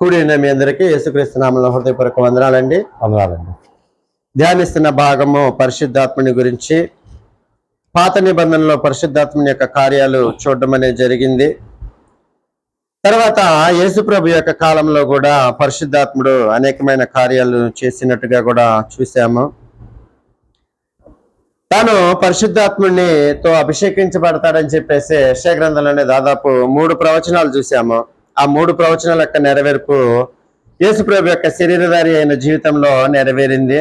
కూడిన మీ అందరికీ యేసుక్రీస్తు నామంలో హృదయపూర్వక వందనాలండి. వందనాలండి. ధ్యానిస్తున్న భాగము పరిశుద్ధాత్మని గురించి. పాత నిబంధనలో పరిశుద్ధాత్మని యొక్క కార్యాలు చూడడం అనేది జరిగింది. తర్వాత యేసుప్రభు యొక్క కాలంలో కూడా పరిశుద్ధాత్ముడు అనేకమైన కార్యాలు చేసినట్టుగా కూడా చూసాము. తాను పరిశుద్ధాత్ముడిని తో అభిషేకించబడతాడని చెప్పేసి యెషయా గ్రంథంలోనే దాదాపు మూడు ప్రవచనాలు చూసాము ఆ మూడు ప్రవచనాల యొక్క నెరవేర్పు యేసుప్రభు యొక్క శరీరధారి అయిన జీవితంలో నెరవేరింది.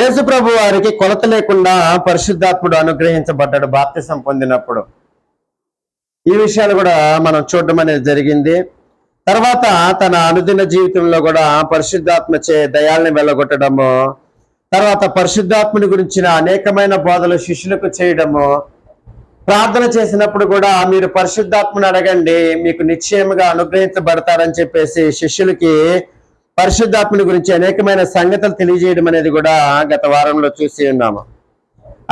యేసుప్రభు వారికి కొలత లేకుండా పరిశుద్ధాత్ముడు అనుగ్రహించబడ్డాడు బాప్తిసం పొందినప్పుడు. ఈ విషయాలు కూడా మనం చూడడం అనేది జరిగింది. తర్వాత తన అనుదిన జీవితంలో కూడా పరిశుద్ధాత్మ చే దయాల్ని వెళ్ళగొట్టడము తర్వాత పరిశుద్ధాత్మని గురించిన అనేకమైన బోధలు శిష్యులకు చేయడము. ప్రార్థన చేసినప్పుడు కూడా మీరు పరిశుద్ధాత్మను అడగండి మీకు నిశ్చయముగా అనుగ్రహించబడతారని చెప్పేసి శిష్యులకి పరిశుద్ధాత్మని గురించి అనేకమైన సంగతులు తెలియజేయడం అనేది కూడా గత వారంలో చూసి ఉన్నాము.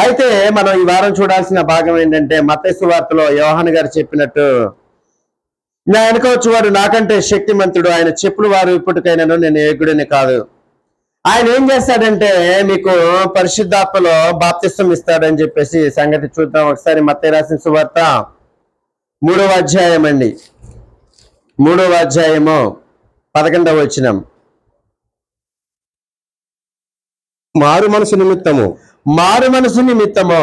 అయితే మనం ఈ వారం చూడాల్సిన భాగం ఏంటంటే మతేసు వార్తలో యోహాన్ గారు చెప్పినట్టు నా అనుకోవచ్చు వచ్చేవాడు నాకంటే శక్తిమంతుడు. ఆయన చెప్పులు వారు ఇప్పటికైనాను నేను ఏగుడిని కాదు. ఆయన ఏం చేస్తాడంటే మీకు పరిశుద్ధాత్మలో బాప్తిస్తం ఇస్తాడని చెప్పేసి సంగతి చూద్దాం. ఒకసారి మత్తే రాసిన సువార్త మూడవ అధ్యాయం అండి. మూడవ అధ్యాయము పదకొండవ వచ్చినం మారు మనసు నిమిత్తము. మారు మనసు నిమిత్తము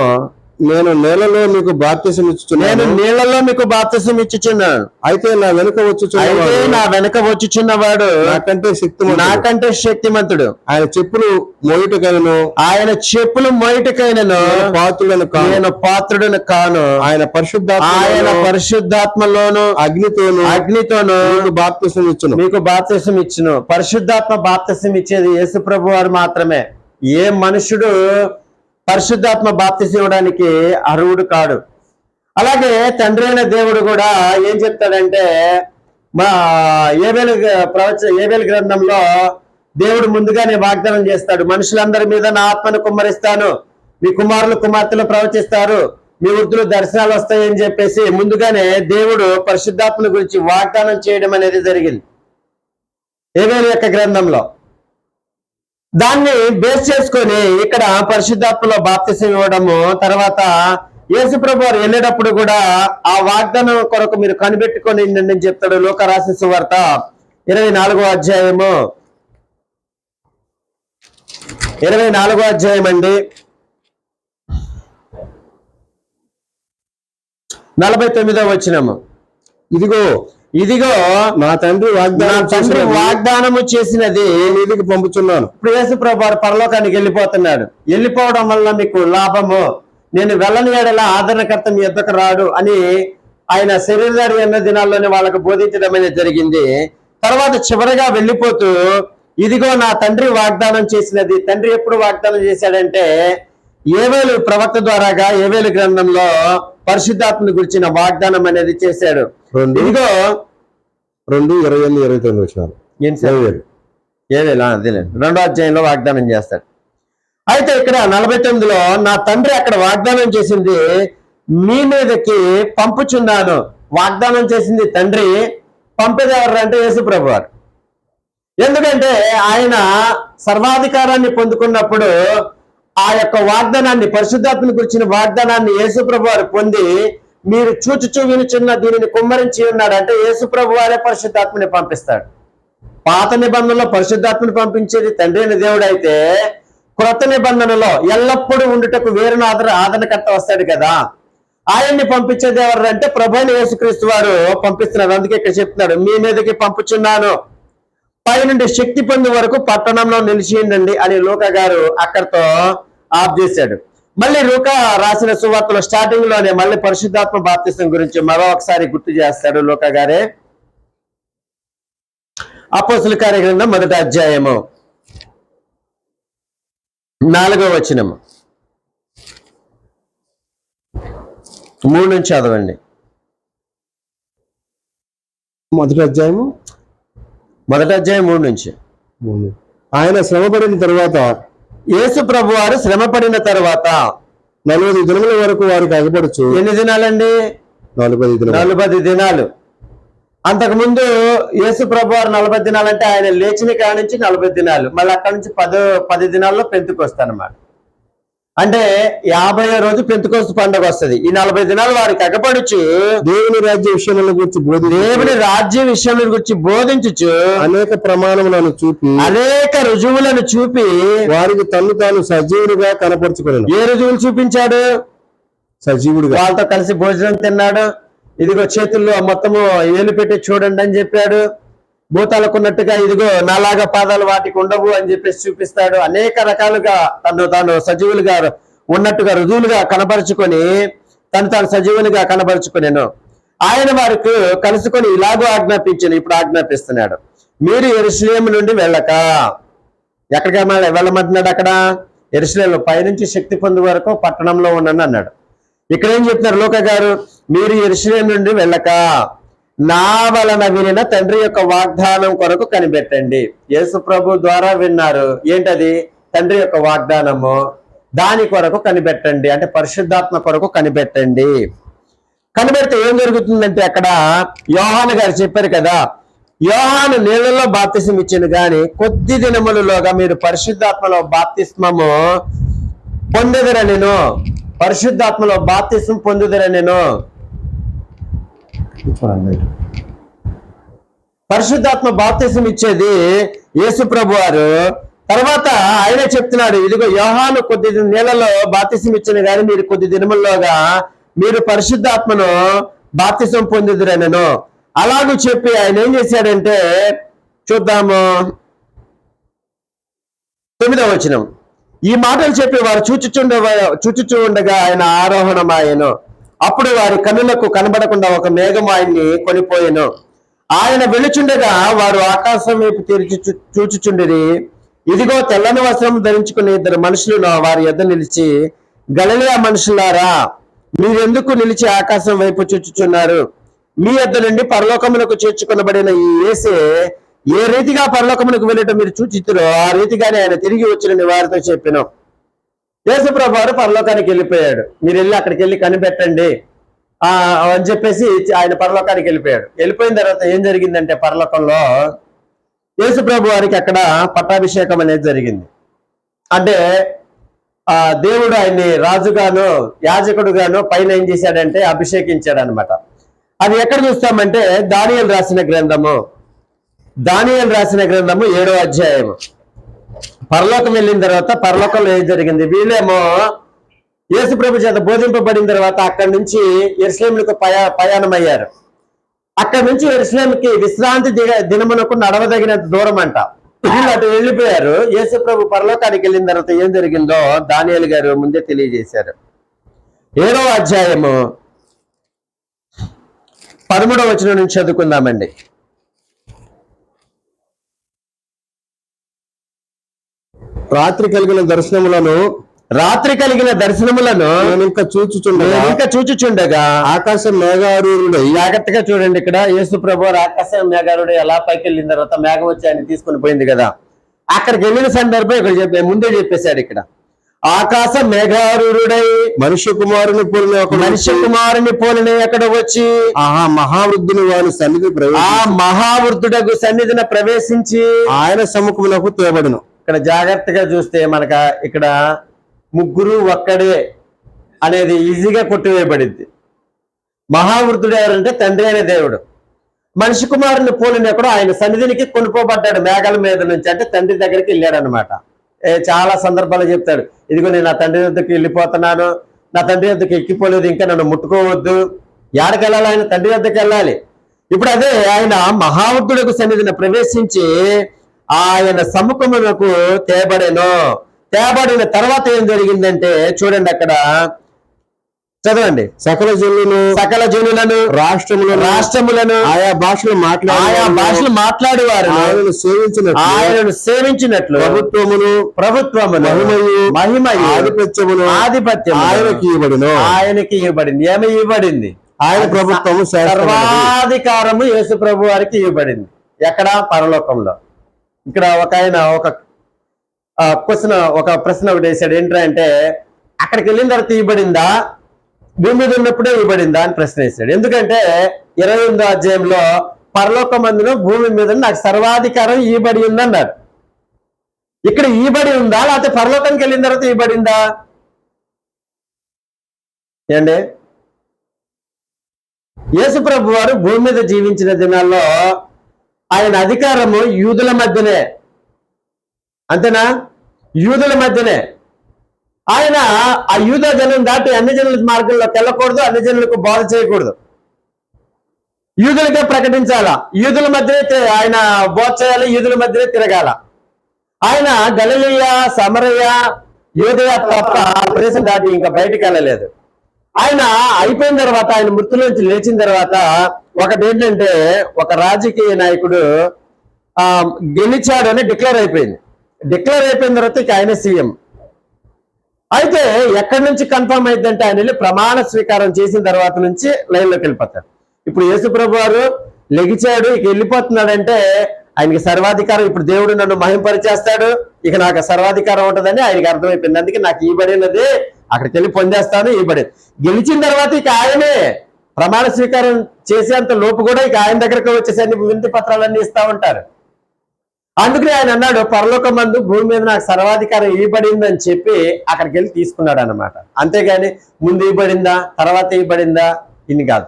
నేను నేలలో మీకు బాప్తిసం నేను ఇచ్చుచున్నాను నీళ్ళలో మీకు బాప్తిసం ఇచ్చుచున్నాను అయితే నా వెనుక అయితే వచ్చుచున్నవాడు నా వెనక వచ్చుచున్నవాడు నాకంటే శక్తి నాకంటే శక్తిమంతుడు. ఆయన చెప్పులు మోయుటకైనను. ఆయన చెప్పులు మొయటకైనను. పాత్రులను కాను. నేను పాత్రుడను కాను. ఆయన పరిశుద్ధాత్మ ఆయన పరిశుద్ధాత్మలోను. అగ్నితోను. అగ్నితోను. మీకు బాప్తిసం ఇచ్చును. మీకు బాప్తిసం ఇచ్చును. పరిశుద్ధాత్మ బాప్తిసం ఇచ్చేది యేసు ప్రభు వారు మాత్రమే. ఏ మనుషుడు పరిశుద్ధాత్మ బాప్తిసం ఇవ్వడానికి అర్హుడు కాడు. అలాగే తండ్రి అయిన దేవుడు కూడా ఏం చెప్తాడంటే మా ఏబేలు ప్రవచ ఏబేలు గ్రంథంలో దేవుడు ముందుగానే వాగ్దానం చేస్తాడు మనుషులందరి మీద నా ఆత్మను కుమ్మరిస్తాను మీ కుమారులు కుమార్తెలు ప్రవచిస్తారు మీ వృద్ధులు దర్శనాలు వస్తాయని చెప్పేసి ముందుగానే దేవుడు పరిశుద్ధాత్మ గురించి వాగ్దానం చేయడం అనేది జరిగింది. ఏబేలు యొక్క గ్రంథంలో. దాన్ని బేస్ చేసుకొని ఇక్కడ పరిశుద్ధాత్మలో బాప్తిసం ఇవ్వడము తర్వాత యేసుప్రభు వారు వెళ్ళేటప్పుడు కూడా ఆ వాగ్దానం కొరకు మీరు కనిపెట్టుకొని నేను అని చెప్తాడు లోక రాసిన సువార్త ఇరవై నాలుగో అధ్యాయము. ఇరవై నాలుగో అధ్యాయం అండి. నలభై తొమ్మిదో వచ్చినాము ఇదిగో ఇదిగో నా తండ్రి వాగ్దానం తండ్రి వాగ్దానము చేసినది మీదికి పంపుచున్నాను. ఇప్పుడు యేసుప్రభు వారు పరలోకానికి వెళ్ళిపోతున్నాడు. వెళ్ళిపోవడం వల్ల మీకు లాభము. నేను వెళ్ళని ఏడల ఆదరణకర్త మీ ఎద్దకు రాడు అని ఆయన శరీరధారి అన్న దినాల్లోనే వాళ్ళకు బోధించడం అనేది జరిగింది. తర్వాత చివరగా వెళ్ళిపోతూ ఇదిగో నా తండ్రి వాగ్దానం చేసినది. తండ్రి ఎప్పుడు వాగ్దానం చేశాడంటే ఏవేలు ప్రవక్త ద్వారాగా ఏవేలు గ్రంథంలో పరిశుద్ధాత్మని గురించిన వాగ్దానం అనేది చేశాడు. రెండు. ఇదిగో రెండు ఇరవై ఎనిమిది ఇరవై తొమ్మిది వచ్చినారు. ఏవేలా అదేలేండి. రెండో అధ్యాయంలో వాగ్దానం చేస్తాడు అయితే ఇక్కడ నలభై తొమ్మిదిలో నా తండ్రి అక్కడ వాగ్దానం చేసింది మీ మీదకి పంపుచున్నాను. వాగ్దానం చేసింది తండ్రి పంపేది ఎవరు అంటే యేసుప్రభు వారు. ఎందుకంటే ఆయన సర్వాధికారాన్ని పొందుకున్నప్పుడు ఆ యొక్క వాగ్దానాన్ని పరిశుద్ధాత్మని గురించిన వాగ్దానాన్ని యేసుప్రభు వారు పొంది మీరు చూచుచూ వినుచున్న దీనిని కుమ్మరించి ఉన్నాడు అంటే యేసుప్రభు వారే పరిశుద్ధాత్మని పంపిస్తాడు. పాత నిబంధనలో పరిశుద్ధాత్మని పంపించేది తండ్రి అయిన దేవుడు అయితే క్రొత్త నిబంధనలో ఎల్లప్పుడూ ఉండుటకు వేరును ఆదర ఆదరణకర్త వస్తాడు కదా. ఆయన్ని పంపించేది ఎవరు అంటే ప్రభు యేసుక్రీస్తు వారు పంపిస్తున్నారు. అందుకే ఇక్కడ చెప్తున్నాడు మీ మీదకి పంపుచున్నాను. పైనుండి శక్తి పొందే వరకు పట్టణంలో నిలిచిండండి అని లోక గారు అక్కడితో ఆఫ్ చేశాడు. మళ్ళీ లూకా రాసిన సువార్తలో స్టార్టింగ్లోనే మళ్ళీ పరిశుద్ధాత్మ బాప్తిసం గురించి మరో ఒకసారి గుర్తు చేస్తాడు లూకా గారే. అపోసుల కార్యగ్రంథం మొదటి అధ్యాయము. నాలుగో వచనము. మూడు నుంచి చదవండి. మొదటి అధ్యాయము? మొదటి అధ్యాయం మూడు నుంచి. ఆయన శ్రమపడిన తర్వాత యేసు ప్రభు వారు శ్రమ పడిన తర్వాత నలభై దినముల వరకు వారికి అగపడుచు. ఎన్ని దినాలండి? నలభై ఐదు దినములు. నలభై దినాలు. అంతకు ముందు యేసు ప్రభు వారు నలభై దినాలు అంటే ఆయన లేచిన కాడ నుంచి నలభై దినాలు. మళ్ళీ అక్కడ నుంచి పదో పది దినాల్లో పెంతుకొస్తానమాట అంటే యాభై రోజు పెంతుకొస్తు పండుగ వస్తది. ఈ నలభై దినాలు వారికి అగపడుచు దేవుని రాజ్య విషయముల గురించి బోధి దేవుని రాజ్య విషయం గురించి బోధించుచు అనేక ప్రమాణములను చూపి అనేక రుజువులను చూపి వారికి తన్ను తాను సజీవుడిగా కనపరుచుకున్నాను ఏ రుజువులు చూపించాడు? సజీవుడిగా. వాళ్ళతో కలిసి భోజనం తిన్నాడు. ఇదిగో చేతుల్లో మొత్తము ఏలు పెట్టి చూడండి అని చెప్పాడు. భూతాలకు ఉన్నట్టుగా ఇదిగో నాలాగా పాదాలు వాటికి ఉండవు అని చెప్పేసి చూపిస్తాడు. అనేక రకాలుగా తను తాను సజీవులుగా ఉన్నట్టుగా రుజువులుగా కనబరుచుకొని తను తాను సజీవులుగా కనబరుచుకునేను. ఆయన వారికి కలుసుకొని ఇలాగో ఆజ్ఞాపించాను ఇప్పుడు ఆజ్ఞాపిస్తున్నాడు. మీరు ఎరుసలేం నుండి వెళ్ళక ఎక్కడికి వెళ్ళ- వెళ్ళమంటున్నాడు అక్కడ? ఎరుసలేంలో పైనుంచి శక్తి పొందు వరకు పట్టణంలో ఉండను అన్నాడు. ఇక్కడ ఏం చెప్తున్నారు లోక గారు మీరు ఎరుసలేం నుండి వెళ్ళక నా వలన వినిన తండ్రి యొక్క వాగ్దానం కొరకు కనిపెట్టండి. యేసు ప్రభు ద్వారా విన్నారు. ఏంటది? తండ్రి యొక్క వాగ్దానము దాని కొరకు కనిపెట్టండి. అంటే పరిశుద్ధాత్మ కొరకు కనిపెట్టండి. కనిపెడితే ఏం జరుగుతుందంటే అక్కడ యోహాన్ గారు చెప్పారు కదా యోహాను నీళ్ళలో బాప్తిసం ఇచ్చింది కానీ కొద్ది దినములలోగా మీరు పరిశుద్ధాత్మలో బాప్తిస్మము పొందెదరనెను పరిశుద్ధాత్మలో బాప్తిసం పొందుదర నేను? పరిశుద్ధాత్మ బాప్తిసం ఇచ్చేది యేసు ప్రభు వారు. తర్వాత ఆయనే చెప్తున్నాడు ఇదిగో యోహాను కొద్ది నెలలో బాప్తిసం ఇచ్చిన కానీ మీరు కొద్ది దినముల్లోగా మీరు పరిశుద్ధాత్మను బాప్తిసం పొందుదురనను. అలాగూ చెప్పి ఆయన ఏం చేశాడంటే చూద్దాము. తొమ్మిదవ వచనం. ఈ మాటలు చెప్పి వారు చూచుచుండ చూచుచూ ఉండగా ఆయన ఆరోహణమాయను. అప్పుడు వారి కన్నులకు కనబడకుండా ఒక మేఘం ఆయన్ని కొనిపోయాను. ఆయన వెళుచుండగా వారు ఆకాశం వైపు తెరిచి చూ- చూచుచుండిరి. ఇదిగో తెల్లని వస్త్రం ధరించుకుని ఇద్దరు మనుషులు వారి ఎద్ద నిలిచి గలలియా మనుషులారా మీరెందుకు నిలిచి ఆకాశం వైపు చూచుచున్నారు? మీ ఎద్ద నుండి పరలోకమునకు చేర్చుకొనబడిన ఈ ఏసే ఏ రీతిగా పరలోకమునకు వెళ్ళటం మీరు చూచితురో ఆ రీతిగానే ఆయన తిరిగి వచ్చిన వారితో చెప్పాను. యేసుప్రభు వారు పరలోకానికి వెళ్ళిపోయాడు. మీరు వెళ్ళి అక్కడికి వెళ్ళి కనిపెట్టండి. అని చెప్పేసి ఆయన పరలోకానికి వెళ్ళిపోయాడు. వెళ్ళిపోయిన తర్వాత ఏం జరిగిందంటే పరలోకంలో యేసుప్రభు వారికి అక్కడ పట్టాభిషేకం అనేది జరిగింది. అంటే ఆ దేవుడు ఆయన్ని రాజుగాను యాజకుడుగాను పైన ఏం చేశాడంటే అభిషేకించాడు అనమాట అది ఎక్కడ చూస్తామంటే దానియలు రాసిన గ్రంథము. దానియలు రాసిన గ్రంథము ఏడో అధ్యాయము. పరలోకం వెళ్ళిన తర్వాత పరలోకంలో ఏం జరిగింది? వీళ్ళేమో యేసు ప్రభు చేత బోధింపబడిన తర్వాత అక్కడి నుంచి ఎరుసలేములకు పయా ప్రయాణం అయ్యారు అక్కడి నుంచి ఎరుసలేంకి విశ్రాంతి దిగ దినమునకు నడవదగినంత దూరం అంట వీళ్ళు అటు వెళ్ళిపోయారు. యేసు ప్రభు పరలోకానికి వెళ్ళిన తర్వాత ఏం జరిగిందో దానియాలు గారు ముందే తెలియజేశారు. ఏడవ అధ్యాయము పదమూడవ వచనం నుంచి చదువుకుందామండి. రాత్రి కలిగిన దర్శనములను రాత్రి కలిగిన దర్శనములను నేను ఇంకా చూచుచుండగా ఇంకా చూచుచుండగా ఆకాశం మేఘారూరుడై జాగ్రత్తగా చూడండి ఇక్కడ యేసు ప్రభు ఆకాశం మేఘారుడు ఎలా పైకి వెళ్ళిన తర్వాత మేఘం వచ్చి ఆయన తీసుకుని పోయింది కదా. అక్కడికి వెళ్ళిన సందర్భం ఇక్కడ చెప్పే ముందే చెప్పేశాడు ఇక్కడ. ఆకాశ మేఘారుడై మనుష్య కుమారుని పోలిన ఒక మనిషి కుమారుని పోలిన అక్కడ వచ్చి? ఆహా మహావృద్ధుని వారి సన్నిధి ఆ మహావృద్ధుడకు సన్నిధిన ప్రవేశించి ఆయన సముఖమునకు తేబడును. ఇక్కడ జాగ్రత్తగా చూస్తే మనక ఇక్కడ ముగ్గురు ఒక్కడే అనేది ఈజీగా కొట్టివేయబడింది. మహావృద్ధుడు ఎవరంటే తండ్రి అనే దేవుడు. మనిషి కుమారుని పోలినప్పుడు ఆయన సన్నిధినికి కొనుకోబడ్డాడు మేఘాల మీద నుంచి. అంటే తండ్రి దగ్గరికి వెళ్ళాడనమాట చాలా సందర్భాలు చెప్తాడు. ఇదిగో నేను నా తండ్రి వద్దకు వెళ్ళిపోతున్నాను. నా తండ్రి వద్దకు ఎక్కిపోలేదు. ఇంకా నన్ను ముట్టుకోవద్దు. ఎక్కడికి వెళ్ళాలి ఆయన? తండ్రి వద్దకు వెళ్ళాలి. ఇప్పుడు అదే ఆయన మహావృద్ధుడికి సన్నిధిని ప్రవేశించి ఆయన సముఖమునకు తేబడెను. తేబడిన తర్వాత ఏం జరిగిందంటే చూడండి అక్కడ. చదవండి. సకల జనులను సకల జనులను రాష్ట్రములను రాష్ట్రములను ఆయా భాషలు మాట్లాడే ఆయా భాషలు మాట్లాడేవారు ఆయనను సేవించినట్లు ఆయనను సేవించినట్లు. ప్రభుత్వమును ప్రభుత్వమును మహిమయు మహిమయు ఆధిపత్యమును ఆధిపత్యం ఆయనకి ఇవ్వబడిను. ఆయనకి ఇవ్వబడింది. ఏమి ఇవ్వబడింది? ఆయన ప్రభుత్వము. సర్వాధికారము యేసు ప్రభు వారికి ఇవ్వబడింది. ఎక్కడ? పరలోకంలో. ఇక్కడ ఒక ఆయన ఒక క్వశ్చన్ ఒక ప్రశ్న ఒకటి వేసాడు. ఏంటంటే అక్కడికి వెళ్ళిన తర్వాత ఇవ్వబడిందా? భూమి మీద ఉన్నప్పుడే ఇవ్వబడిందా అని ప్రశ్న వేశాడు ఎందుకంటే ఇరవై ఎనిమిదో అధ్యాయంలో పరలోక మందును భూమి మీద నాకు సర్వాధికారం ఇవ్వబడి ఉందన్నారు ఇక్కడ ఈబడి ఉందా? లేకపోతే పరలోకానికి వెళ్ళిన తర్వాత ఈబడిందా ఏండి యేసుప్రభు వారు భూమి మీద జీవించిన దినాల్లో ఆయన అధికారము యూదుల మధ్యనే. అంతేనా? యూదుల మధ్యనే. ఆయన ఆ యూద జనం దాటి అన్ని జనుల మార్గంలోకి వెళ్ళకూడదు అన్ని జనులకు బోధ చేయకూడదు. యూదులకే ప్రకటించాలా. యూదుల మధ్యనే ఆయన బోధ చేయాలి యూదుల మధ్యనే తిరగాల. ఆయన గలలియ సమరయ యూదయ తప్ప ఆ ప్రదేశం దాటి ఇంకా బయటికి వెళ్ళలేదు. ఆయన అయిపోయిన తర్వాత ఆయన మృతుల నుంచి లేచిన తర్వాత ఒకటి ఏంటంటే ఒక రాజకీయ నాయకుడు ఆ గెలిచాడు అని డిక్లేర్ అయిపోయింది. డిక్లేర్ అయిపోయిన తర్వాత ఇక ఆయన సీఎం. అయితే ఎక్కడి నుంచి కన్ఫర్మ్ అయిందంటే ఆయన వెళ్ళి ప్రమాణ స్వీకారం చేసిన తర్వాత నుంచి లైన్లోకి వెళ్ళిపోతాడు. ఇప్పుడు యేసుప్రభు వారు లెగిచాడు ఇక వెళ్ళిపోతున్నాడంటే ఆయనకి సర్వాధికారం ఇప్పుడు దేవుడు నన్ను మహింపరిచేస్తాడు ఇక నాకు సర్వాధికారం ఉంటుందని ఆయనకి అర్థమైపోయింది. అందుకే నాకు ఈ బడినది అక్కడికి వెళ్ళి పొందేస్తాను ఇవ్వబడి గెలిచిన తర్వాత ఇక ఆయనే ప్రమాణ స్వీకారం చేసేంత లోపు కూడా ఇక ఆయన దగ్గరకు వచ్చేసరి వినతి పత్రాలన్నీ ఇస్తా ఉంటారు. అందుకనే ఆయన అన్నాడు పరలోక మందు భూమి మీద నాకు సర్వాధికారం ఇవ్వబడింది అని చెప్పి అక్కడికి వెళ్ళి తీసుకున్నాడు అన్నమాట అంతేగాని ముందు ఇవ్వబడిందా తర్వాత ఇవ్వబడిందా ఇన్ని కాదు.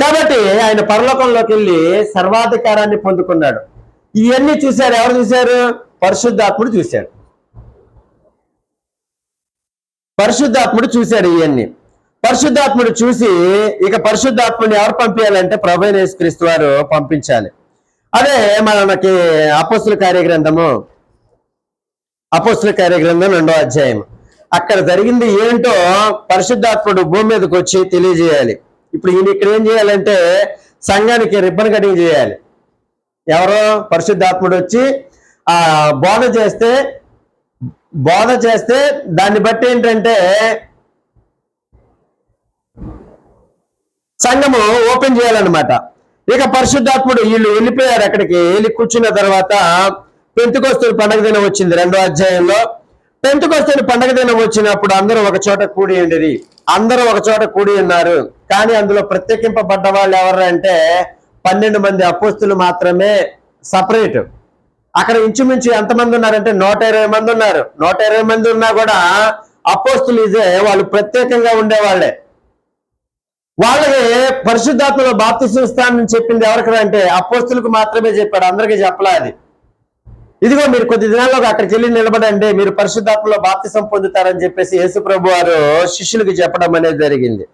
కాబట్టి ఆయన పరలోకంలోకి వెళ్ళి సర్వాధికారాన్ని పొందుకున్నాడు. ఇవన్నీ చూశారు ఎవరు చూశారు? పరిశుద్ధాత్ముడు చూశాడు. పరిశుద్ధాత్ముడు చూశాడు ఇవన్నీ. పరిశుద్ధాత్ముడు చూసి ఇక పరిశుద్ధాత్ముడిని ఎవరు పంపించాలంటే ప్రభు అయిన యేసుక్రీస్తు వారు పంపించాలి. అదే మనకి అపోస్తుల కార్యగ్రంథము. అపోస్తుల కార్యగ్రంథం రెండో అధ్యాయం. అక్కడ జరిగింది ఏంటో పరిశుద్ధాత్ముడు భూమి మీదకి వచ్చి తెలియజేయాలి. ఇప్పుడు ఈయన ఇక్కడ ఏం చేయాలంటే సంఘానికి రిబ్బన్ కటింగ్ చేయాలి. ఎవరో పరిశుద్ధాత్ముడు వచ్చి ఆ బోధ చేస్తే బోధ చేస్తే దాన్ని బట్టి ఏంటంటే సంఘము ఓపెన్ చేయాలన్నమాట. ఇక పరిశుద్ధాత్ముడు వీళ్ళు వెళ్ళిపోయారు అక్కడికి. వెళ్ళి కూర్చున్న తర్వాత పెంతుకొస్తున్న పండగ దినం వచ్చింది రెండో అధ్యాయంలో. పెంతుకొస్తున్న పండగ దినం వచ్చినప్పుడు అందరూ ఒక చోట కూడి ఉండేది అందరూ ఒక చోట కూడి ఉన్నారు. కానీ అందులో ప్రత్యేకింపబడ్డ వాళ్ళు ఎవరు అంటే పన్నెండు మంది అపోస్తులు మాత్రమే సపరేట్. అక్కడ ఇంచుమించు ఎంతమంది ఉన్నారంటే నూట ఇరవై మంది ఉన్నారు. నూట ఇరవై మంది ఉన్నా కూడా అపోస్తులు ఇదే వాళ్ళు ప్రత్యేకంగా ఉండేవాళ్ళే. వాళ్ళకి పరిశుద్ధాత్మలో బాప్తిసం ఇస్తానని చెప్పింది ఎవరికి అంటే అపోస్తులకు మాత్రమే చెప్పాడు అందరికీ చెప్పలా అది. ఇదిగో మీరు కొద్ది దినాల్లో అక్కడికి వెళ్ళి నిలబడండి మీరు పరిశుద్ధాత్మలో బాప్తిసం పొందుతారని చెప్పేసి యేసు ప్రభు వారు శిష్యులకు చెప్పడం అనేది జరిగింది.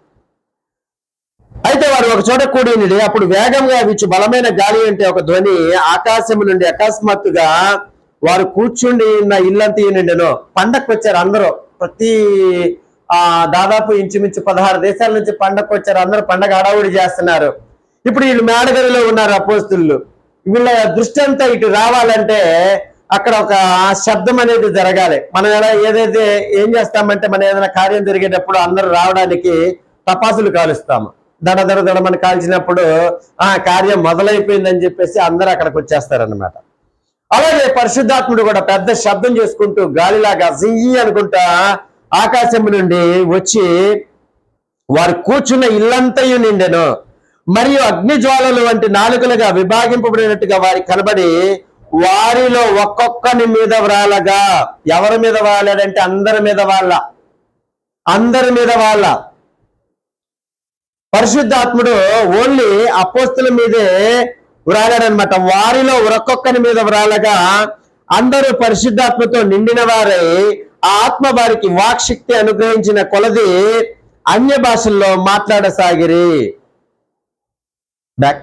అయితే వారు ఒక చోట కూడి అప్పుడు వేగంగా వీచు బలమైన గాలి అంటే ఒక ధ్వని ఆకాశం నుండి అకస్మాత్తుగా వారు కూర్చుండి ఉన్న ఇల్లంతా నిండెను పండక్కి వచ్చారు అందరూ. ప్రతి ఆ దాదాపు ఇంచుమించు పదహారు దేశాల నుంచి పండగకు వచ్చారు అందరూ. పండగ హడావుడి చేస్తున్నారు. ఇప్పుడు వీళ్ళు మేడగదిలో ఉన్నారు అపోస్తులు. వీళ్ళ దృష్టి అంతా ఇటు రావాలంటే అక్కడ ఒక శబ్దం అనేది జరగాలి. మనం ఎలా ఏదైతే ఏం చేస్తామంటే మనం ఏదైనా కార్యం జరిగేటప్పుడు అందరూ రావడానికి తపాసులు కాలుస్తాము. దడ దడ దడమని కాల్చినప్పుడు ఆ కార్యం మొదలైపోయిందని చెప్పేసి అందరూ అక్కడికి వచ్చేస్తారన్నమాట. అలాగే పరిశుద్ధాత్ముడు కూడా పెద్ద శబ్దం చేసుకుంటూ గాలిలాగా జియ్యి అనుకుంటా ఆకాశం నుండి వచ్చి వారు కూర్చున్న ఇల్లంతయు నిండెను. మరియు అగ్ని జ్వాలలు వంటి నాలుకలుగా విభాగింపబడినట్టుగా వారికి కనబడి వారిలో ఒక్కొక్కని మీద వ్రాలగా. ఎవరి మీద వాలాడంటే అందరి మీద వాళ్ళ. అందరి మీద వాళ్ళ. పరిశుద్ధాత్ముడు ఓన్లీ అపోస్తుల మీదే వ్రాలాడనమాట వారిలో ఒక్కొక్కరి మీద వ్రాలగా అందరూ పరిశుద్ధాత్మతో నిండిన వారై ఆ ఆత్మ వారికి వాక్శక్తి అనుగ్రహించిన కొలది అన్య భాషల్లో మాట్లాడసాగిరి. బ్యాక్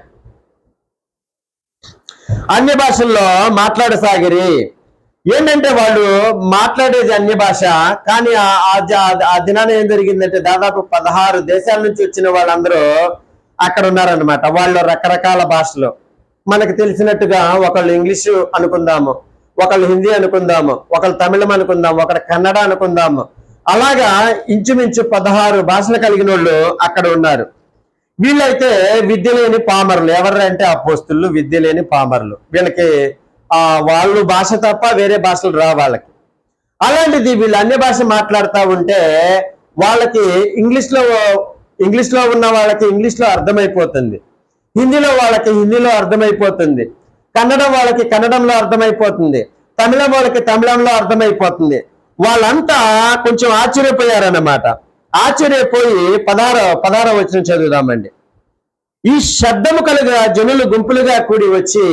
అన్య భాషల్లో మాట్లాడసాగిరి. ఏంటంటే వాళ్ళు మాట్లాడేది అన్య భాష కానీ ఆ- ఆ దినాన ఏం జరిగిందంటే దాదాపు పదహారు దేశాల నుంచి వచ్చిన వాళ్ళందరూ అక్కడ ఉన్నారనమాట వాళ్ళు రకరకాల భాషలు. మనకు తెలిసినట్టుగా ఒకళ్ళు ఇంగ్లీషు అనుకుందాము ఒకళ్ళు హిందీ అనుకుందాము ఒకళ్ళు తమిళం అనుకుందాము ఒకళ్ళు కన్నడ అనుకుందాము. అలాగా ఇంచుమించు పదహారు భాషలు కలిగిన వాళ్ళు అక్కడ ఉన్నారు. వీళ్ళైతే విద్య లేని పామరులు. ఎవరంటే అపోస్తులు విద్య లేని పామరులు. వీళ్ళకి వాళ్ళు భాష తప్ప వేరే భాషలు రా వాళ్ళకి. అలాంటిది వీళ్ళు అన్య భాష మాట్లాడుతూ ఉంటే వాళ్ళకి ఇంగ్లీష్లో ఇంగ్లీష్లో ఉన్న వాళ్ళకి ఇంగ్లీష్లో అర్థమైపోతుంది. హిందీలో వాళ్ళకి హిందీలో అర్థమైపోతుంది. కన్నడం వాళ్ళకి కన్నడంలో అర్థమైపోతుంది. తమిళం వాళ్ళకి తమిళంలో అర్థమైపోతుంది. వాళ్ళంతా కొంచెం ఆశ్చర్యపోయారన్నమాట. ఆశ్చర్యపోయి పదార పదార వచ్చిన చదువుదామండి. ఈ శబ్దము కలుగా జనులు గుంపులుగా కూడి వచ్చి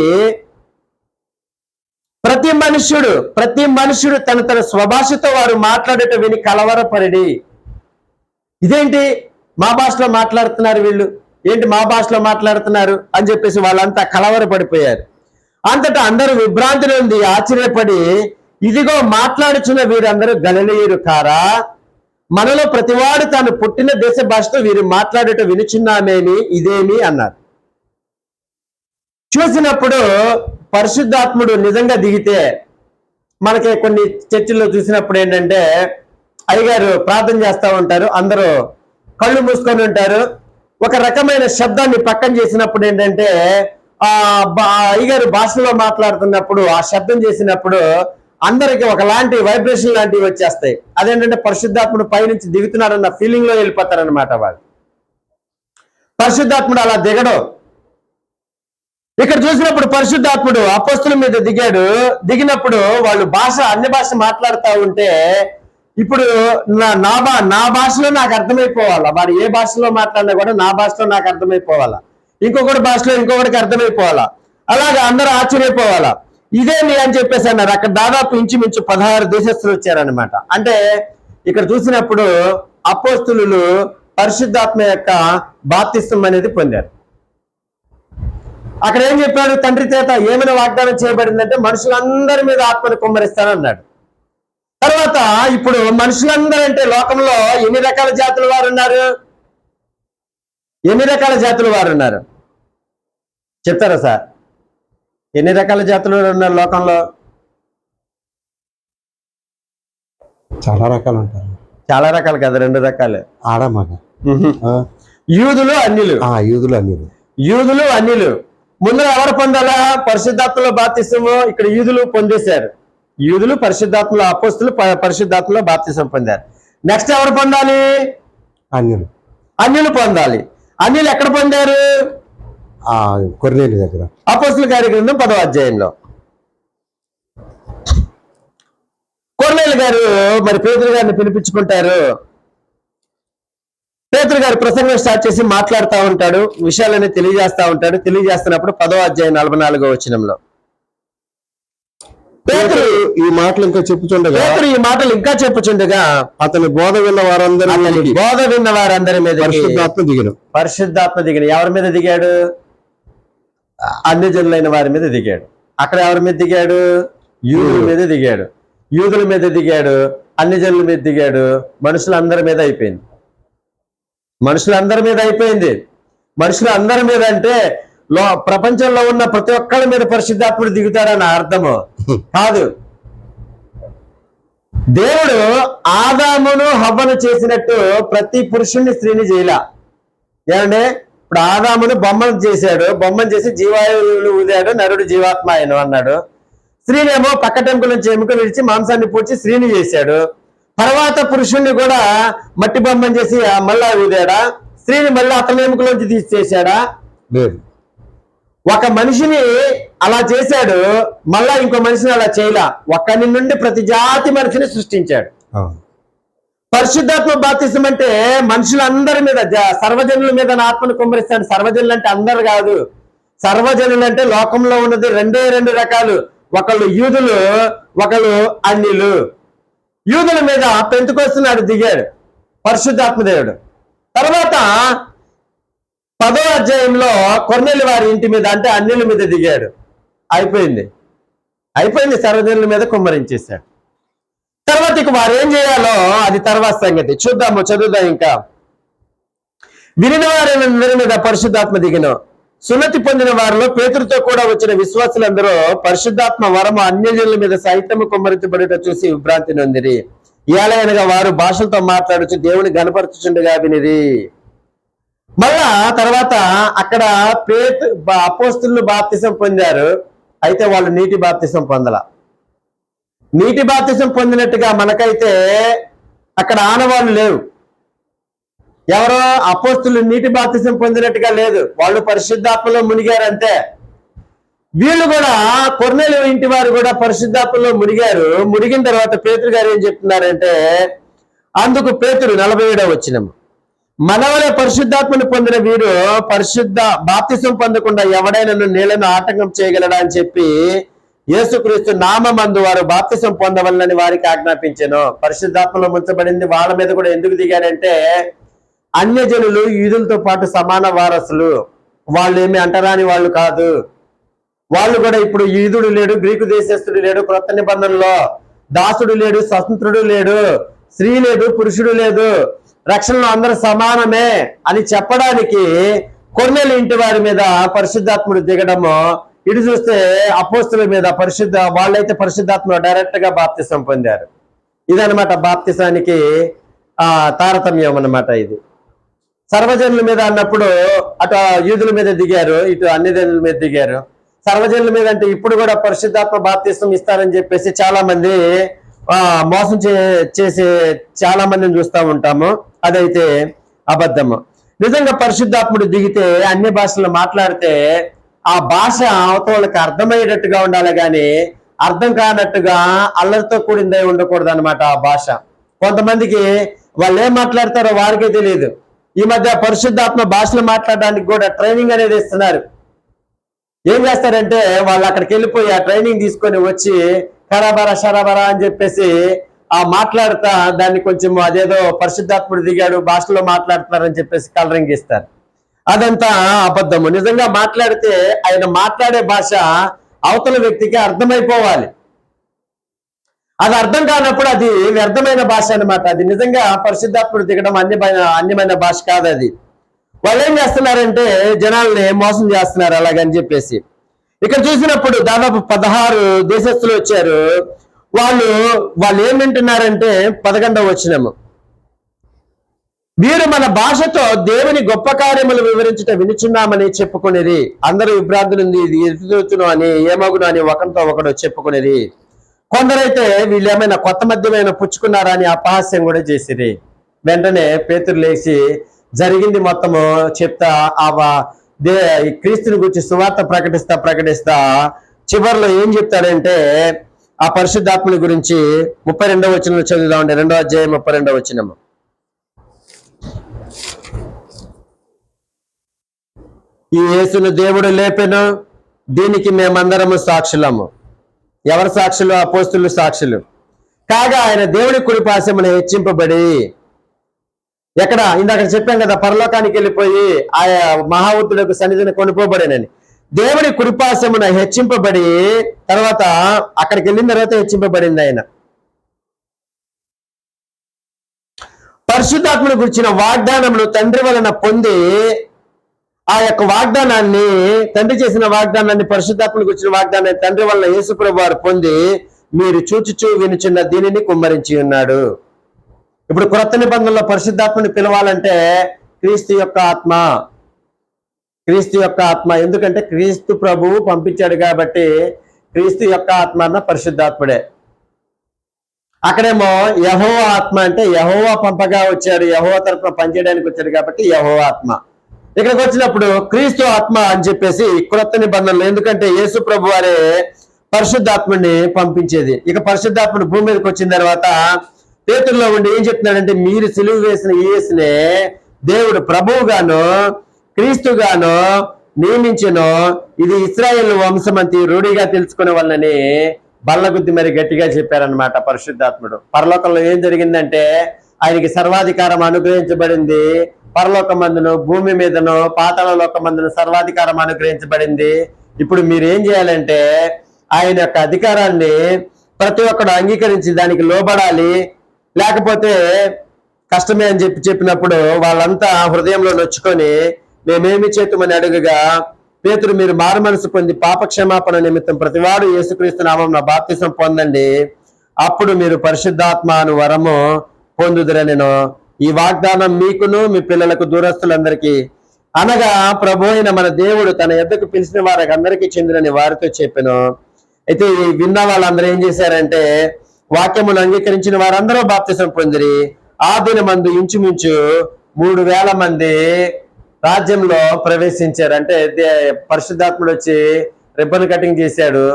ప్రతి మనుష్యుడు ప్రతి మనుష్యుడు తన తన స్వభాషతో వారు మాట్లాడట విని కలవరపడి ఇదేంటి? మా భాషలో మాట్లాడుతున్నారు వీళ్ళు. ఏంటి మా భాషలో మాట్లాడుతున్నారు? అని చెప్పేసి వాళ్ళంతా కలవరపడిపోయారు. అంతటా అందరూ విభ్రాంతి నుండి ఆశ్చర్యపడి ఇదిగో మాట్లాడుచున్న వీరందరూ గలనీయురు కారా? మనలో ప్రతివాడు తాను పుట్టిన దేశ భాషతో వీరు మాట్లాడట వినుచున్నామేమి? ఇదేమి? అన్నారు. చూసినప్పుడు పరిశుద్ధాత్ముడు నిజంగా దిగితే మనకి కొన్ని చర్చిల్లో చూసినప్పుడు ఏంటంటే అయ్యగారు ప్రార్థన చేస్తూ ఉంటారు అందరూ కళ్ళు మూసుకొని ఉంటారు. ఒక రకమైన శబ్దాన్ని పక్కన చేసినప్పుడు ఏంటంటే ఆ అయ్యగారు భాషలో మాట్లాడుతున్నప్పుడు ఆ శబ్దం చేసినప్పుడు అందరికి ఒకలాంటి వైబ్రేషన్ లాంటివి వచ్చేస్తాయి. అదేంటంటే పరిశుద్ధాత్ముడు పైనుంచి దిగుతున్నాడన్న ఫీలింగ్లో వెళ్ళిపోతారనమాట వాళ్ళు. పరిశుద్ధాత్ముడు అలా దిగడం. ఇక్కడ చూసినప్పుడు పరిశుద్ధాత్ముడు అపస్తుల మీద దిగాడు. దిగినప్పుడు వాళ్ళు భాష అన్ని భాష మాట్లాడుతూ ఉంటే ఇప్పుడు నా నా బా నా భాషలో నాకు అర్థమైపోవాలా? వాడు ఏ భాషలో మాట్లాడినా కూడా నా భాషలో నాకు అర్థమైపోవాలా? ఇంకొకటి భాషలో ఇంకొకటికి అర్థమైపోవాలా? అలాగే అందరూ ఆశ్చర్యపోవాలా? ఇదేమి అని చెప్పేసి అన్నారు. అక్కడ దాదాపు ఇంచుమించు పదహారు దేశస్తులు వచ్చారనమాట అంటే ఇక్కడ చూసినప్పుడు అపోస్తులు పరిశుద్ధాత్మ యొక్క బాప్తిస్తం అనేది పొందారు. అక్కడ ఏం చెప్పాడు? తండ్రి చేత ఏమైనా వాగ్దానం చేయబడిందంటే మనుషులందరి మీద ఆత్మను కుమ్మరిస్తానన్నాడు. తర్వాత ఇప్పుడు మనుషులందరూ అంటే లోకంలో ఎన్ని రకాల జాతుల వారు ఉన్నారు ఎన్ని రకాల జాతుల వారు ఉన్నారు చెప్తారా సార్? ఎన్ని రకాల జాతులు ఉన్నారు లోకంలో? చాలా రకాలు ఉంటారు చాలా రకాలు కదా రెండు రకాలు. ఆడ మగ. ఉహు. ఆ, యూదులు అన్యులు. ఆ, యూదులు అన్ని యూదులు అన్యులు. ముందర ఎవరు పొందాలా? పరిశుద్ధాత్మలో బాప్తిసము ఇక్కడ యూదులు పొందేశారు. యూదులు పరిశుద్ధాత్మలో అపోస్తులు పరిశుద్ధాత్మలో బాప్తిసం పొందారు. నెక్స్ట్ ఎవరు పొందాలి? అన్యులు. అన్యులు పొందాలి. అన్యులు ఎక్కడ పొందారు? ఆ కొర్నేలి దగ్గర. అపోస్తుల కార్యక్రమం పదవ అధ్యాయంలో. కొర్నేలు గారు మరి పేదరు గారిని పిలిపించుకుంటారు. పేతురు గారు ప్రసంగం స్టార్ట్ చేసి మాట్లాడుతూ ఉంటాడు విషయాలని తెలియజేస్తా ఉంటాడు. తెలియజేస్తున్నప్పుడు పదో అధ్యాయం నలభై నాలుగో వచనంలో. పేతురు ఈ మాటలు ఇంకా చెప్పుచుండగా పేతురు ఈ మాటలు ఇంకా చెప్పుచుండగా అతని బోధ విన్న వారందరూ బోధ విన్న వారందరి మీద పరిశుద్ధాత్మ దిగిన. పరిశుద్ధాత్మ దిగిన. ఎవరి మీద దిగాడు? అన్ని జనులైన వారి మీద దిగాడు. అక్కడ ఎవరి మీద దిగాడు? యూదుల మీద దిగాడు. యూదుల మీద దిగాడు. అన్ని జనుల మీద దిగాడు. మనుషులందరి మీద అయిపోయింది. మనుషులందరి మీద అయిపోయింది. మనుషులందరి మీద అంటే లో ప్రపంచంలో ఉన్న ప్రతి ఒక్కరి మీద పరిశుద్ధాత్ముడు దిగుతాడని అర్థము. కాదు. దేవుడు ఆదామును హవ్వను చేసినట్టు ప్రతి పురుషుణ్ణి స్త్రీని చేయలా. ఏమంటే ఇప్పుడు ఆదామును బొమ్మను చేశాడు. బొమ్మను చేసి జీవాయువులు ఊదాడు. నరుడు జీవాత్మ ఆయన అన్నాడు. స్త్రీనేమో పక్క టెంకుల నుంచి ఎముక విడిచి మాంసాన్ని పూడ్చి స్త్రీని చేశాడు. తర్వాత పురుషుణ్ణి కూడా మట్టి బొమ్మను చేసి మళ్ళా ఊదాడా? స్త్రీని మళ్ళీ అతని ఎముకలోంచి తీసి చేశాడా లేదు. ఒక మనిషిని అలా చేశాడు మళ్ళా ఇంకో మనిషిని అలా చేయలా. ఒక్కని నుండి ప్రతి జాతి మనిషిని సృష్టించాడు. పరిశుద్ధాత్మ బాప్తిసం అంటే మనుషులందరి మీద సర్వజనుల మీద నా ఆత్మను కుమ్మరిస్తాడు. సర్వజనులు అంటే అందరు కాదు. సర్వజనులు అంటే లోకంలో ఉన్నది రెండే రెండు రకాలు. ఒకళ్ళు యూదులు ఒకళ్ళు అన్యులు. యూదుల మీద పెంతుకొస్తున్నాడు దిగాడు పరిశుద్ధాత్మదేవుడు. తర్వాత పదో అధ్యాయంలో కొన్నెల్లి వారి ఇంటి మీద అంటే అన్నిల మీద దిగాడు. అయిపోయింది. అయిపోయింది సర్వజనుల మీద కుమ్మరించేశాడు. తర్వాత ఇక వారు ఏం చేయాలో అది తర్వాత సంగతి. చూద్దాము చదువుదాం ఇంకా. వినిన వారి మీద పరిశుద్ధాత్మ దిగిన. సున్నతి పొందిన వారిలో పేతురుతో కూడా వచ్చిన విశ్వాసులందరూ పరిశుద్ధాత్మ వరము అన్యజనుల మీద సైతము కుమ్మరించబడుట చూసి విభ్రాంతి నొందిరి. ఏలయనగా వారు భాషలతో మాట్లాడుచు దేవుని గనపరచుచుండగా వినిరి. మళ్ళా తర్వాత అక్కడ పేతు బా- అపోస్తులు బాప్తిసం పొందారు. అయితే వాళ్ళు నీటి బాప్తిసం పొందల. నీటి బాప్తిసం పొందినట్టుగా మనకైతే అక్కడ ఆనవాళ్ళు లేవు. ఎవరో అపోస్తులు నీటి బాప్తిసం పొందినట్టుగా లేదు. వాళ్ళు పరిశుద్ధాత్మలో మునిగారు అంతే వీళ్ళు కూడా కొర్నేలు ఇంటి వారు కూడా పరిశుద్ధాత్మలో మునిగారు. మునిగిన తర్వాత పేతురు గారు ఏం చెప్తున్నారంటే అందుకు పేతురు నలభై ఏడవ వచ్చినము మనవలే పరిశుద్ధాత్మను పొందిన వీడు పరిశుద్ధ బాప్తిసం పొందకుండా ఎవడైనా నీళ్ళను ఆటంకం చేయగలడా అని చెప్పి యేసుక్రీస్తు నామందు వారు బాప్తిసం పొందవలనని వారికి ఆజ్ఞాపించాను. పరిశుద్ధాత్మలో ముంచబడింది వాళ్ళ మీద కూడా ఎందుకు దిగారంటే అన్యజనులు యూదులతో పాటు సమాన వారసులు. వాళ్ళు ఏమి అంటరాని వాళ్ళు కాదు. వాళ్ళు కూడా ఇప్పుడు యూదుడు లేడు గ్రీకు దేశస్థుడు లేడు క్రొత్త నిబంధనలో దాసుడు లేడు స్వతంత్రుడు లేడు స్త్రీ లేదు పురుషుడు లేదు. రక్షణలో అందరూ సమానమే అని చెప్పడానికి కొన్నేళ్ళ ఇంటి వారి మీద పరిశుద్ధాత్ముడు దిగడము ఇటు చూస్తే అపోస్తుల మీద పరిశుద్ధ వాళ్ళైతే పరిశుద్ధాత్మ డైరెక్ట్గా బాప్తిసం పొందారు. ఇదనమాట బాప్తిసానికి ఆ తారతమ్యం అన్నమాట ఇది. సర్వజనుల మీద అన్నప్పుడు అటు యూదుల మీద దిగారు ఇటు అన్ని జనుల మీద దిగారు. సర్వజనుల మీద అంటే ఇప్పుడు కూడా పరిశుద్ధాత్మ బాప్తిస్తం ఇస్తారని చెప్పేసి చాలా మంది ఆ మోసం చే చేసే చాలా మందిని చూస్తూ ఉంటాము. అదైతే అబద్ధము. నిజంగా పరిశుద్ధాత్ముడు దిగితే అన్ని భాషలు మాట్లాడితే ఆ భాష అవతలకి అర్థమయ్యేటట్టుగా ఉండాలి కానీ అర్థం కానట్టుగా అల్లరితో కూడిందై ఉండకూడదు అనమాట ఆ భాష. కొంతమందికి వాళ్ళు ఏం మాట్లాడతారో వారికే తెలియదు. ఈ మధ్య పరిశుద్ధాత్మ భాషలు మాట్లాడడానికి కూడా ట్రైనింగ్ అనేది ఇస్తున్నారు. ఏం చేస్తారంటే వాళ్ళు అక్కడికి వెళ్ళిపోయి ఆ ట్రైనింగ్ తీసుకొని వచ్చి కరాబరా షరాబరా అని చెప్పేసి ఆ మాట్లాడుతా దాన్ని కొంచెం అదేదో పరిశుద్ధాత్ముడు దిగాడు భాషలో మాట్లాడుతున్నారని చెప్పేసి కలరింగ్ ఇస్తారు. అదంతా అబద్ధము. నిజంగా మాట్లాడితే ఆయన మాట్లాడే భాష అవతల వ్యక్తికి అర్థమైపోవాలి. అది అర్థం కానప్పుడు అది వ్యర్థమైన భాష అన్నమాట. అది నిజంగా పరిశుద్ధాత్ముడు దిగడం అన్యమైన అన్యమైన భాష కాదు అది. వాళ్ళు ఏం చేస్తున్నారంటే జనాల్ని మోసం చేస్తున్నారు అలాగని చెప్పేసి. ఇక్కడ చూసినప్పుడు దాదాపు పదహారు దేశస్తులు వచ్చారు. వాళ్ళు వాళ్ళు ఏం వింటున్నారంటే పదకొండవ వచ్చినము వీరు మన భాషతో దేవుని గొప్ప కార్యములు వివరించట వినుచున్నామని చెప్పుకునేది అందరూ విభ్రాంతులుంది ఇది ఎదుగుతును అని ఏమగును అని ఒకరితో ఒకడు చెప్పుకునేది కొందరైతే వీళ్ళు ఏమైనా కొత్త మద్యమైన పుచ్చుకున్నారా అని అపహాస్యం కూడా చేసిరి వెంటనే పేతురు లేచి జరిగింది మొత్తము చెప్తా ఆ దే ఈ క్రీస్తుని గురించి సువార్త ప్రకటిస్తా ప్రకటిస్తా. చివరిలో ఏం చెప్తాడంటే ఆ పరిశుద్ధాత్మని గురించి ముప్పై రెండవ వచనంలో చదువుదామండి రెండవ అధ్యాయం ముప్పై రెండవ వచనము. ఈ యేసును దేవుడు లేపెను దీనికి మేమందరము సాక్షులము. ఎవరి సాక్షులు? అపోస్తులు సాక్షులు. కాగా ఆయన దేవుని కుడిపాశమున హెచ్చింపబడి ఎక్కడ? ఇందాక చెప్పాం కదా పరలోకానికి వెళ్ళిపోయి ఆయా మహావుతులకు సన్నిధిని కొనుకోబడినని దేవుని కుడిపాశమున హెచ్చింపబడి తర్వాత అక్కడికి వెళ్ళిన తర్వాత హెచ్చింపబడింది ఆయన. పరిశుద్ధాత్మను గురించిన వాగ్దానమును తండ్రి వలన పొంది ఆ యొక్క వాగ్దానాన్ని తండ్రి చేసిన వాగ్దానాన్ని పరిశుద్ధాత్మకు వచ్చిన వాగ్దానాన్ని తండ్రి వల్ల యేసుప్రభు వారు పొంది మీరు చూచుచూ వినుచున్న దీనిని కుమ్మరించి ఉన్నాడు. ఇప్పుడు క్రొత్త నిబంధనలో పరిశుద్ధాత్మని పిలవాలంటే క్రీస్తు యొక్క ఆత్మ. క్రీస్తు యొక్క ఆత్మ. ఎందుకంటే క్రీస్తు ప్రభువు పంపించాడు కాబట్టి క్రీస్తు యొక్క ఆత్మ అన్న పరిశుద్ధాత్ముడే. అక్కడేమో యహో ఆత్మ అంటే యహోవా పంపగా వచ్చాడు యహోవ తరఫున పనిచేయడానికి వచ్చాడు కాబట్టి యహో ఆత్మ. ఇక్కడికి వచ్చినప్పుడు క్రీస్తు ఆత్మ అని చెప్పేసి కొత్త నిబంధనలు ఎందుకంటే యేసు ప్రభు వారే పరిశుద్ధాత్మని పంపించేది. ఇక పరిశుద్ధాత్మని భూమి మీదకి వచ్చిన తర్వాత పేతుల్లో ఉండి ఏం చెప్తున్నాడంటే మీరు సిలువు వేసిన ఈ యేసునే దేవుడు ప్రభువుగాను క్రీస్తుగాను నియమించను ఇది ఇస్రాయేల్ వంశమంతి రూఢిగా తెలుసుకునే వాళ్ళని బల్లగుద్ది మరి గట్టిగా చెప్పారనమాట పరిశుద్ధాత్ముడు. పరలోకంలో ఏం జరిగిందంటే ఆయనకి సర్వాధికారం అనుగ్రహించబడింది పరలోకమందును భూమి మీదను పాతాళ లోకమందును సర్వాధికారం అనుగ్రహించబడింది. ఇప్పుడు మీరు ఏం చేయాలంటే ఆయన యొక్క అధికారాన్ని ప్రతి ఒక్కడు అంగీకరించి దానికి లోబడాలి. లేకపోతే కష్టమే అని చెప్పి చెప్పినప్పుడు వాళ్ళంతా హృదయంలో నొచ్చుకొని మేమేమి చేతుమని అడుగుగా పేతురు మీరు మారు మనసు పొంది పాపక్షమాపణ నిమిత్తం ప్రతివాడు యేసుక్రీస్తు నామం బాప్తిసం పొందండి. అప్పుడు మీరు పరిశుద్ధాత్మ అను వరము పొందుదురనెను. ఈ వాగ్దానం మీకును మీ పిల్లలకు దూరస్తులందరికీ. అనగా ప్రభు అయిన మన దేవుడు తన ఎద్దకు పిలిచిన వారికి అందరికీ చెందినని వారితో చెప్పాను. అయితే ఈ విన్న వాళ్ళందరూ ఏం చేశారంటే వాక్యమును అంగీకరించిన వారందరూ బాప్తిసం పొందిరి. ఆ దినమందు ఇంచుమించు మూడు వేల మంది రాజ్యంలో ప్రవేశించారు. అంటే పరిశుద్ధాత్ముడు వచ్చి రిబ్బన్ కటింగ్ చేశాడు.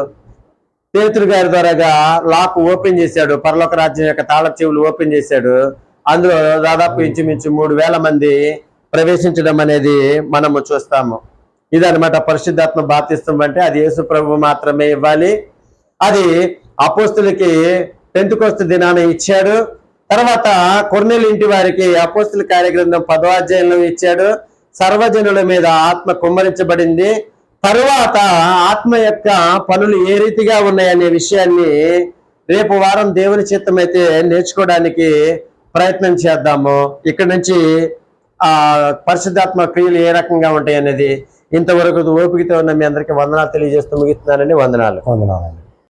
పేతురు గారి ద్వారాగా లాక్ ఓపెన్ చేశాడు. పరలోక రాజ్యం యొక్క తాళ చెవులు ఓపెన్ చేశాడు. అందులో దాదాపు ఇంచుమించు మూడు వేల మంది ప్రవేశించడం అనేది మనము చూస్తాము. ఇదన్నమాట పరిశుద్ధాత్మ బాప్తిస్తం అంటే అది యేసు ప్రభు మాత్రమే ఇవ్వాలి. అది అపోస్తులకి పెంతుకొస్తు దినాన ఇచ్చాడు. తర్వాత కొర్నెలు ఇంటి వారికి అపోస్తుల కార్యగ్రంథం పదో అధ్యాయంలో ఇచ్చాడు. సర్వజనుల మీద ఆత్మ కుమ్మరించబడింది. తరువాత ఆత్మ యొక్క పనులు ఏ రీతిగా ఉన్నాయనే విషయాన్ని రేపు వారం దేవుని చిత్తమైతే నేర్చుకోవడానికి ప్రయత్నం చేద్దాము. ఇక్కడ నుంచి ఆ పరిశుద్ధాత్మ క్రియలు ఏ రకంగా ఉంటాయి అనేది ఇంతవరకు ఓపికతో ఉన్న మీ అందరికీ వందనాలు తెలియజేస్తూ ముగిస్తున్నానండి. వందనాలు. వందనాలు